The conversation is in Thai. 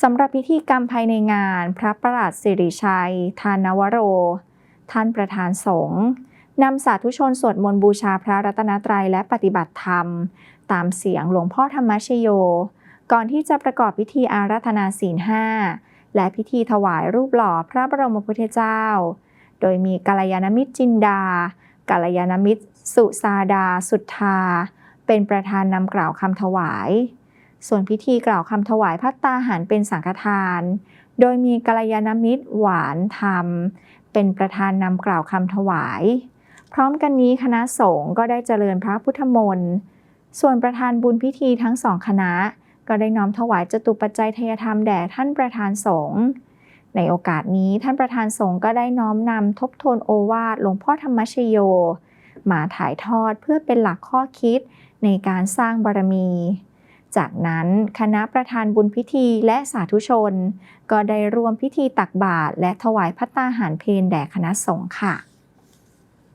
สำหรับพิธีกรรมภายในงาน พระประหลัดสิริชัย ทานวโร ท่านประธานสงฆ์นำสาธุชนสวดมนต์บูชาพระรัตนตรัยและปฏิบัติธรรม ตามเสียงหลวงพ่อธรรมชโย ก่อนที่จะประกอบพิธีอาราธนาศีลห้าและพิธีถวายรูปหล่อพระบรมพุทธเจ้า โดยมีกัลยาณมิตรจินดา กัลยาณมิตร สุสาดา สุทธา เป็นประธานนำกล่าวคำถวาย ส่วนพิธีกล่าวคำถวายพัตตาหารเป็นสังฆทาน โดยมีกัลยาณมิตรหวานธรรม เป็นประธานนำกล่าวคำถวาย พร้อมกันนี้คณะสงฆ์ก็ได้เจริญพระพุทธมนต์ส่วนประธานบุญพิธีทั้งสองคณะ ก็ได้น้อมถวายจตุปัจจัยทยธรรมแด่ท่านประธานสงฆ์ในโอกาสนี้ท่านประธานสงฆ์ก็ได้น้อมนำทบทวนโอวาทหลวงพ่อธรรมชโย มาถ่ายทอดเพื่อเป็นหลักข้อคิดในการสร้างบารมี จากนั้นคณะประธานบุญพิธีและสาธุชน ก็ได้ร่วมพิธีตักบาตรและถวายพัตตาหารเพลแด่คณะสงฆ์ค่ะ